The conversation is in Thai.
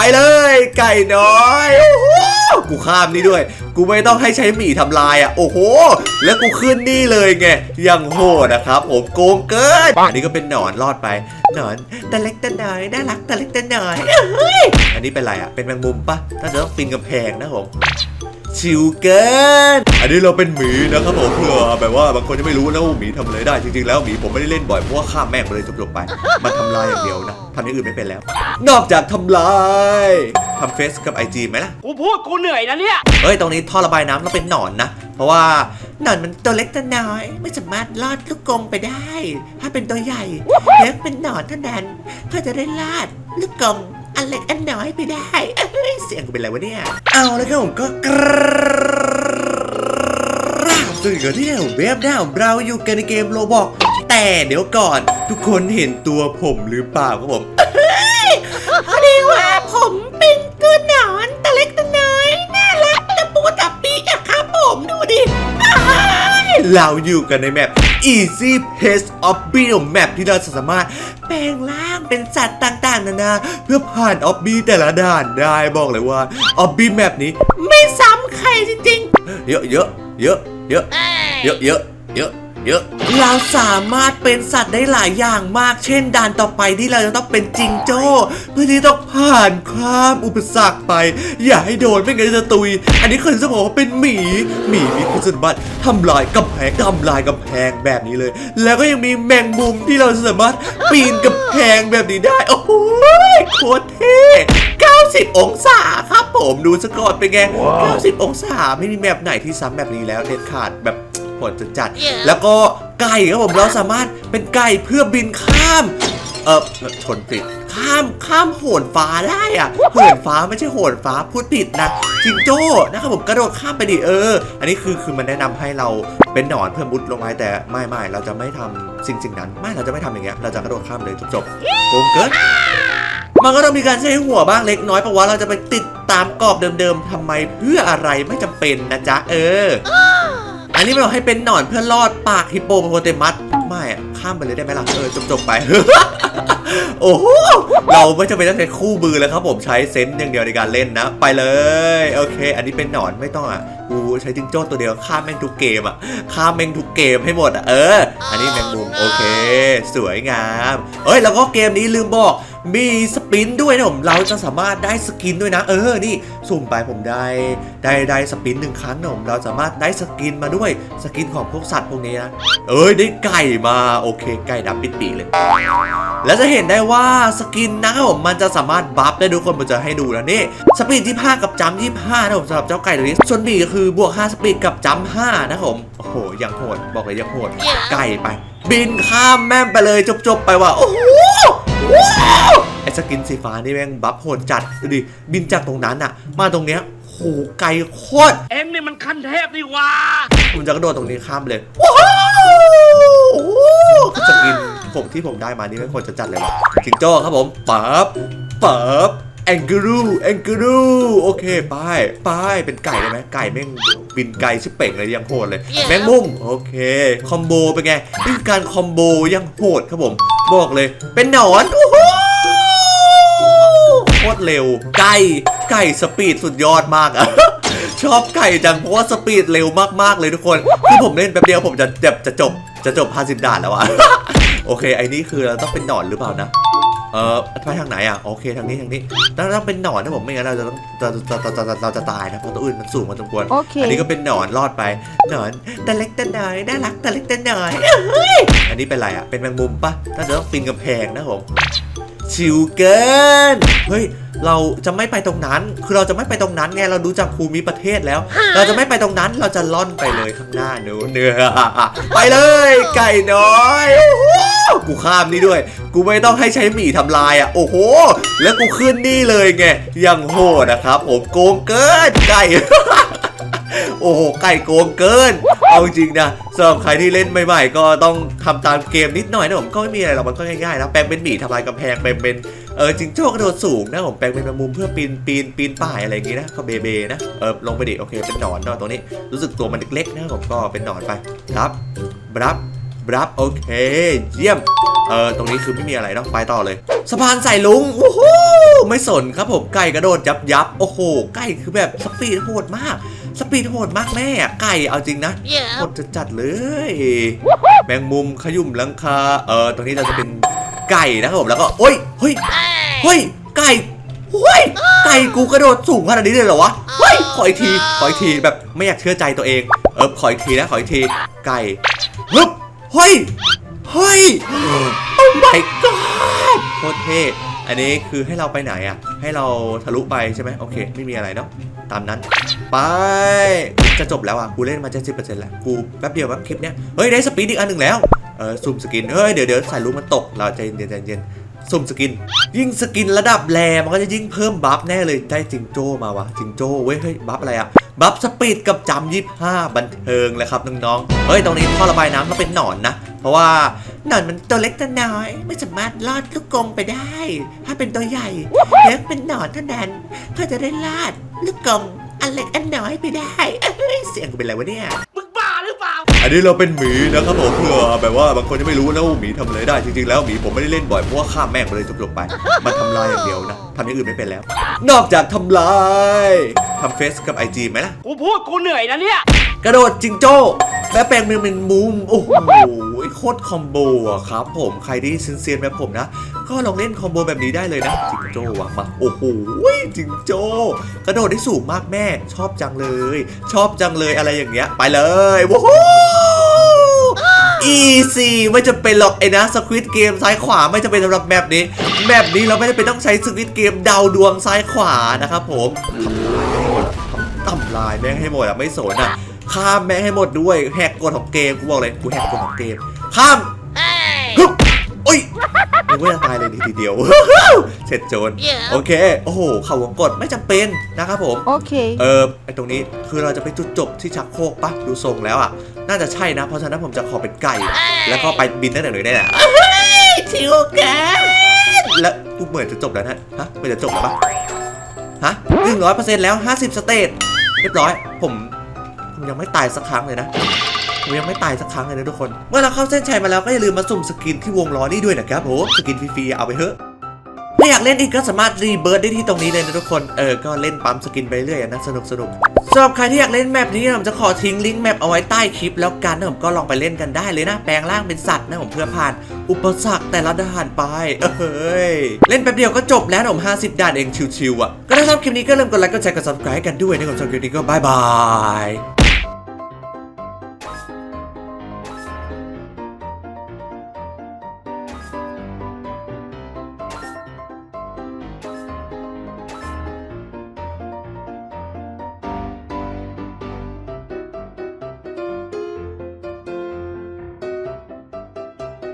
ไปเลยไก่น้อยโอ้โหกูข้ามนี่ด้วย กูไม่ต้องให้ใช้หมีทำลายอะโอ้โห แล้วกูขึ้นนี่เลยไงยังโหดนะครับผมโกงเกินอันนี้ก็เป็นหนอนรอดไปหนอนตะเล็กตะน้อยน่ารักตะเล็กตะน้อยเฮ้ยอันนี้เป็นอะไรอะเป็นแมงมุมปะน่าจะต้องปีนกำแพงนะผม ชิวเกิน อันนี้เราเป็นหมีนะครับผมเผื่อแบบว่าบางคนจะไม่รู้นะว่าหมีทำอะไรได้จริงๆแล้วหมีผมไม่ได้เล่นบ่อยเพราะว่าข้ามแม่งไปเลยจบๆไปมันทำลายอย่างเดียวนะทำอย่างอื่นไม่เป็นแล้ว นอกจากทำลายทำเฟซกับ IG ไหมล่ะกูพูดกูเหนื่อยนะเนี่ย เฮ้ยตรงนี้ท่อระบายน้ำเราเป็นหนอนนะ เพราะว่าหนอนมันตัวเล็กตัวน้อย ไม่สามารถลอดลูกกรงไปได้ ถ้าเป็นตัวใหญ่เล็กเป็นหนอนเท่านั้นก็จะได้ลาดลูกกรง อันเล็กอันน้อยไปได้เอ้ยเสียงกูเป็นอะไรวะเนี่ย เอาแล้วครับผมก็กราบสวัสดีกันที่แนวเว็บหน้าของเราอยู่กันในเกมโลบอก แต่เดี๋ยวก่อนทุกคนเห็นตัวผมหรือเปล่าครับผมพอดีว่าผมเป็นตัวหนอนตัวเล็กตัวน้อยน่ารักตะปูตะปีอะครับผมดูดิอ้ายเราอยู่กันในแมป Easy Pace of b i l Map ที่เราสามารถแปลงร่างเป็นสัตว์ต่างๆ นานา เพื่อผ่านออบบี้แต่ละด่านได้บอกเลยว่าออบบี้แมปนี้ ไม่ซ้ำใครจริงๆ เยอะเยอะเยอะเยอะเยอะเยอะเยอะ เยอะ เราสามารถเป็นสัตว์ได้หลายอย่างมาก เช่นด่านต่อไปที่เราจะต้องเป็นจิงโจ้เพื่อที่ต้องผ่านข้ามอุปสรรคไป อย่าให้โดนไม่งั้นจะตุย อันนี้คือจะบอกว่าเป็นหมีหมีมีคุณสมบัติทำลายกำแพงทำลายกำแพงแบบนี้เลย แล้วก็ยังมีแมงมุมที่เราสามารถปีนกำแพงแบบนี้ได้โอ้โหโคตรเท่90 องศาครับผมดูสกอร์เป็นไง 90 องศาไม่มีแมปไหนที่ซ้ำแบบนี้แล้วเด็ดขาดแบบ โหดจัดๆแล้วก็ไก่ครับผมเราสามารถเป็นไก่เพื่อบินข้ามเออชนผิดข้ามข้ามโหนฟ้าได้อะโหนฟ้าไม่ใช่โหนฟ้าพูดผิดนะจิงโจ้นะครับผมกระโดดข้ามไปดิเออ อันนี้คือคือมันแนะนำให้เราเป็นหนอนเพื่อมุดลงไปแต่ไม่ไม่เราจะไม่ทำสิ่งสิ่งนั้น ไม่เราจะไม่ทำอย่างเงี้ยเราจะกระโดดข้ามเลยจบๆโกงเกินมันก็ต้องมีการใช้หัวบ้างเล็กน้อยเพราะว่าเราจะไปติดตามกรอบเดิมๆทำไมเพื่ออะไรไม่จำเป็นนะจ๊ะเออ อันนี้เราให้เป็นหนอนเพื่อลอดปากฮิปโปโปเตมัสไม่อะข้ามไปเลยได้ไหมล่ะเออจบๆไป โอ้โหเราไม่จำเป็นต้องใช้คู่มือแล้วครับผมใช้เซนส์อย่างเดียวในการเล่นนะ ไปเลย โอเค อันนี้เป็นหนอนไม่ต้องอะกูใช้จิงโจ้ตัวเดียวข้ามแม่งทุกเกมอะข้ามแม่งทุกเกมให้หมดอะเออ อันนี้แมงมุมโอเค สวยงามเอ้ยแล้วก็เกมนี้ลืมบอก มีสปินด้วยนะผมเราจะสามารถได้สกินด้วยนะ เออนี่สุ่มไปผมได้ได้ได้สปินหนึ่งครั้งนะผมเราสามารถได้สกินมาด้วยสกินของพวกสัตว์พวกนี้นะเอ้ยได้ไก่มาโอเค ไก่ดำปิดปีเลย แล้วจะเห็นได้ว่าสกินนะครับผมมันจะสามารถบัฟได้ทุกคนผมจะให้ดูนะนี่สปีดที่5กับจัมที่5นะผมสำหรับเจ้าไก่ตัวนี้ส่วนบีก็คือบวก 5 สปีดกับจัม5นะผมโอ้โหยังโหดบอกเลยยังโหดไก่ไป บินข้ามแม่งไปเลยจบๆไปว่ะโอ้โหว้า ไอ้สกินสีฟ้านี่แม่งบัฟโหดจัดดูดิบินจากตรงนั้นอะมาตรงเนี้ยโหไกลโคตรเอ็งนี่มันขั้นเทพนี่หว่าผมจะกระโดดตรงนี้ข้ามเลยว้าวโอ้โหสกินผมที่ผมได้มานี่แม่งโคตรจะจัดเลยว่ะจิงโจ้ครับผมปั๊บปั๊บ แองกูรูแองกูรูโอเคไปไปเป็นไก่ได้ไหมไก่แม่งบินไกลชิบเป่งเลยยังโหดเลย แมงมุมโอเค คอมโบเป็นไงนี่คือการคอมโบยังโหดครับผม บอกเลย เป็นหนอนโอ้โหโคตรเร็ว ไก่ไก่สปีดสุดยอดมากอะชอบไก่จังเพราะว่าสปีดเร็วมากๆเลยทุกคนคือผมเล่นแป๊บเดียวผมจะจะจะจบจะจบ50ด่านแล้วอะโอเคไอ้นี่คือเราต้องเป็นหนอนหรือเปล่านะ เออไปทางไหนอะโอเคทางนี้ทางนี้ต้องต้องเป็นหนอนนะผมไม่งั้นเราจะต้องเราจะเราจะเราจะตายนะเพราะตัวอื่นมันสูงมันสมควรโอเค อันนี้ก็เป็นหนอนรอดไปหนอนแต่เล็กแต่น้อยน่ารักแต่เล็กแต่น้อยเฮ้ยอันนี้เป็นอะไรอะเป็นแมงมุมปะน่าจะต้องปีนกำแพงนะผมชิวเกินเฮ้ยเราจะไม่ไปตรงนั้น คือเราจะไม่ไปตรงนั้นไง เราดูจากภูมิประเทศแล้ว เราจะไม่ไปตรงนั้น เราจะล่อนไปเลยข้างหน้าหนูเนื้อไปเลย ไก่น้อยโอ้โห กูข้ามนี่ด้วย กูไม่ต้องให้ใช้หมีทำลายอะ โอ้โห แล้วกูขึ้นนี่เลยไง ยังโหดนะครับผมโกงเกินไก่โอ้โห ไก่โกงเกิน เอาจริงนะสำหรับใครที่เล่นใหม่ๆ ก็ต้องทำตามเกมนิดหน่อยนะผม ก็ไม่มีอะไรหรอก มันก็ง่ายๆนะ แปลงเป็นหมีทำลายกำแพง แปลงเป็น เออจิงโจ้กระโดดสูงนะผม แปลงเป็นแมงมุมเพื่อปีน ปีน ปีนป่ายอะไรอย่างงี้นะ ก็เบเบนะ เออลงไปดิ โอเค เป็นหนอนเนอะตรงนี้ รู้สึกตัวมันเล็กๆนะผม ก็เป็นหนอนไปครับ รับ รับโอเค เยี่ยม เออตรงนี้คือไม่มีอะไรเนาะไปต่อเลย สะพานใส่ลุงโอ้โหไม่สนครับผมไก่กระโดดยับยับโอ้โหไก่คือแบบสปีดโหดมาก สปีดโหดมากแม่ไก่เอาจริงนะโหดจะจัดเลย แมงมุมขยุ่มหลังคาเออตรงนี้เราจะเป็นไก่นะครับผมแล้วก็โอ้ยเฮ้ยเฮ้ยไก่เฮ้ยไก่กูกระโดดสูงขนาดนี้เลยเหรอวะเฮ้ยขออีกทีขออีกทีแบบไม่อยากเชื่อใจตัวเอง เออขออีกทีนะขออีกทีไก่ฮึบ เฮ้ย เฮ้ย โอ้ my god โคตรเท่ อันนี้คือให้เราไปไหนอะให้เราทะลุไปใช่ไหมโอเค ไม่มีอะไรเนาะ ตามนั้น ไป จะจบแล้วอะกูเล่นมาเจ็ดสิบเปอร์เซ็นต์แล้ว กูแป๊บเดียวแป๊บคลิปเนี้ย เฮ้ย ได้สปีดอีกอันหนึ่งแล้ว เออซูมสกิน เฮ้ย เดี๋ยวเดี๋ยวใส่ลูกมันตก เราใจเย็นใจเย็น ซูมสกิน ยิ่งสกินระดับแรมันก็จะยิ่งเพิ่มบัฟแน่เลยได้จิงโจ้มาวะจิงโจ้เว้ยเฮ้ยบัฟอะไรอะบัฟสปีดกับจำยี่ห้าบันเทิงเลยครับน้องๆเฮ้ยตรงนี้ท่อระบายน้ำต้องเป็นหนอนนะ เพราะว่าหนอนมันตัวเล็กตัวน้อย ไม่สามารถลอดลูกกรงไปได้ ถ้าเป็นตัวใหญ่เล็กเป็นหนอนเท่านั้นเพื่อจะได้ลาดลูกกรงอันเล็กอันน้อยไปได้เเสียงกูเป็นอะไรวะเนี่ย อันนี้เราเป็นหมีนะครับผมเผื่อแบบว่าบางคนยังไม่รู้นะว่าหมีทำอะไรได้จริงๆแล้วหมีผมไม่ได้เล่นบ่อยเพราะว่าข้ามแม่งไปเลยจบๆไป มันทำลายอย่างเดียวนะ ทำอย่างอื่นไม่เป็นแล้ว นอกจากทำลายทำเฟซกับไอจีไหมล่ะ กูพูดกูเหนื่อยนะเนี่ย กระโดดจิงโจ้และแปลงมือเป็นมุม โอ้โหโคตรคอมโบอะครับผมใครที่เซียนๆแบบผมนะ ก็ลองเล่นคอมโบแบบนี้ได้เลยนะ จิงโจ้อะมาโอ้โหจิงโจ้ กระโดดได้สูงมากแม่ ชอบจังเลย ชอบจังเลยอะไรอย่างเงี้ย ไปเลยว้าว อีซีไม่จะเป็นหรอกไอ้นะสควิตเกมซ้ายขวาไม่จะเป็นสำหรับแมปนี้ แมปนี้เราไม่ได้เป็นต้องใช้สควิตเกมเดาดวงซ้ายขวานะครับผมทำลายแม่งให้หมดทำลายแม่งให้หมดอะไม่สนอะข้ามแม่งให้หมดด้วยแหกกฎของเกมกูบอกเลยกูแหกกฎของเกม ข้ามฮึบโอ้ยนึกว่าจะตายเลยทีเดียวเสร็จโจรโอเค โอ้โหเข่าวงกดไม่จำเป็นนะครับผม Okay. เออไอตรงนี้คือเราจะไปจุดจบที่ชักโครกปะดูทรงแล้วอะ น่าจะใช่นะ เพราะฉะนั้นผมจะขอเป็นไก่ แล้วก็ไปบินได้หน่อยได้แหละชิวกันแล้วกูเหมือนจะจบแล้วนะฮะเหมือนจะจบแล้วปะฮะหนึ่งร้อยเปอร์เซ็นต์แล้วห้าสิบสเตจเรียบร้อย ผมผมยังไม่ตายสักครั้งเลยนะผมยังไม่ตายสักครั้งเลยนะทุกคน เมื่อเราเข้าเส้นชัยมาแล้วก็อย่าลืมมาสุ่มสกินที่วงล้อนี่ด้วยนะครับผมสกินฟรีๆเอาไปเถอะ ถ้าอยากเล่นอีกก็สามารถรีเบิร์ดได้ที่ตรงนี้เลยนะทุกคน เออ ก็เล่นปั๊มสกินไปเรื่อยนะสนุกสนุกสำหรับใครที่อยากเล่นแมปนี้ผมจะขอทิ้งลิงก์แมปเอาไว้ใต้คลิปแล้วกันนะผมก็ลองไปเล่นกันได้เลยนะ แปลงร่างเป็นสัตว์นะผมเพื่อผ่านอุปสรรคแต่ละด่านไป เอ้ย เล่นแป๊บเดียวก็จบแล้วนะผม50 ด่านเองชิวๆอะ ก็ถ้าชอบคลิปนี้ก็เริ่มกดไลค์กดแชร์กด subscribe กันด้วยนะครับสำหรับคลิปนี้ก็บายบาย